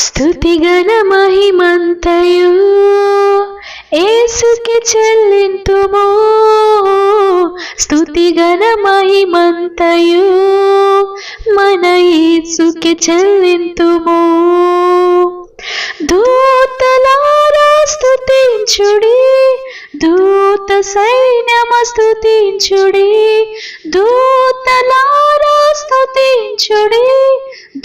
స్థుతిగణ మహిమంతయు ఏసుకి చెల్లింతుము. స్థుతిగణ మహిమంతయు మన ఏసుకి చెల్లింతుము. దూతలారా స్థుతించుడి దూత సైన్యమ స్థుతించుడి దూతలారా స్థుతించుడి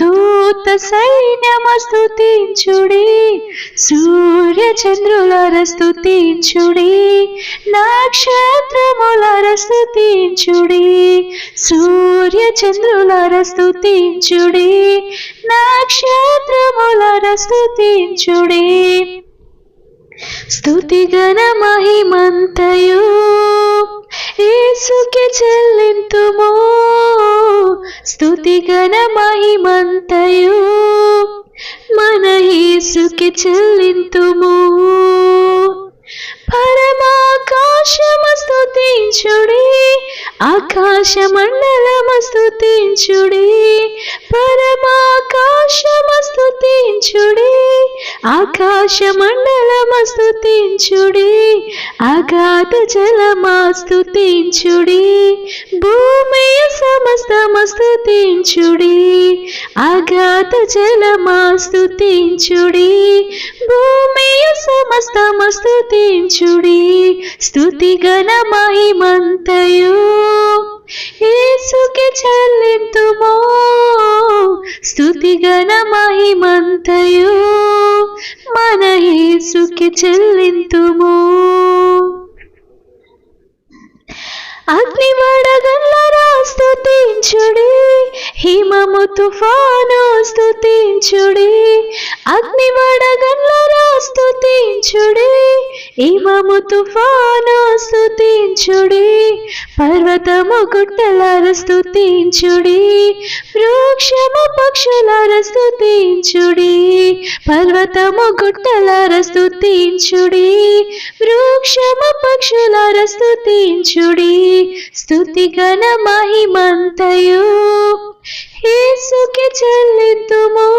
దూ దూత సైన్యమ స్తుతించుడి. సూర్య చంద్రులార స్తుతించుడి. నక్షత్రములార స్తుతించుడి. సూర్య చంద్రులార స్తుతించుడి. నక్షత్రములార స్తుతించుడి. స్తుతిగణ మహిమంతయు. ఏసుకి చెల్లింతుమో. స్థుతిగణ మహిమంతయు. మన యేసుకి చెల్లింతుము. పరమాకాశమ స్తుతించుడి ఆకాశ మండలమ స్తుతించుడి. పరమాకాశమ స్థుతించుడి ఆకాశ మండలమ స్తుతించుడి. అగాధ జలమా స్తుతించుడి. సమస్తమ స్తుతించుడి? అగాధ జలమా భూమి సమస్తమ స్తుతించుడి? స్తుతిగణ మహిమంతయు ఏసుకి చెల్లింతుమో. చెల్లింతుము స్తుతిగణ మహిమంతయు మన ఏసుకి చెల్లింతుమో. అగ్ని వడగల్లరా స్తుతించుడి తుఫాను స్థుతించుడి అగ్ని వడగల్లరా స్థుతించుడి ఇమము తుఫాను స్థుతించుడి పర్వతము గుట్టలార స్థుతించుడి వృక్షము పక్షులార స్తుతించుడి. పర్వతము గుట్టలార స్తుతించుడి వృక్షము పక్షులార స్థుతి గణ మహిమంతయు. ఏసుకి చెల్లితుము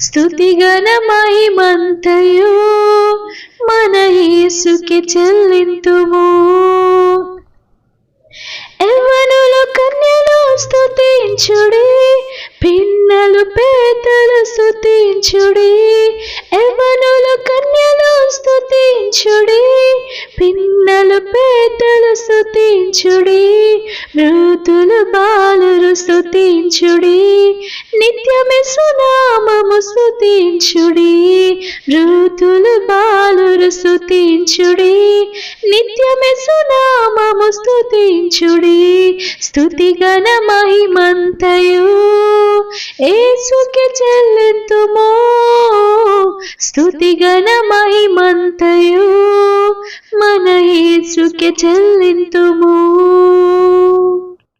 స్థుతి గణ మహిమంతయు. మన ఏసుకి చెల్లింతుము. ఎవనులు కన్యలు స్థుతించుడి పిన్నలు పే స్థుతించుడి. ఎవనులు కన్యలు స్థుతించుడి. పిన్నలు పేదలు స్థుతించుడి. మృతులు బాలురు స్థుతించుడి. నిత్యమే సునామము స్థుతించుడి. మృతులు బాలురు స్థుతించుడి. నిత్యమే సునామము స్థుతించుడి. స్థుతిగణ మహిమంతయు. ఏసుకి చెల్లింతుము. స్తుతిగణ మహిమంతయు మన యేసుకి చెల్లింతుము.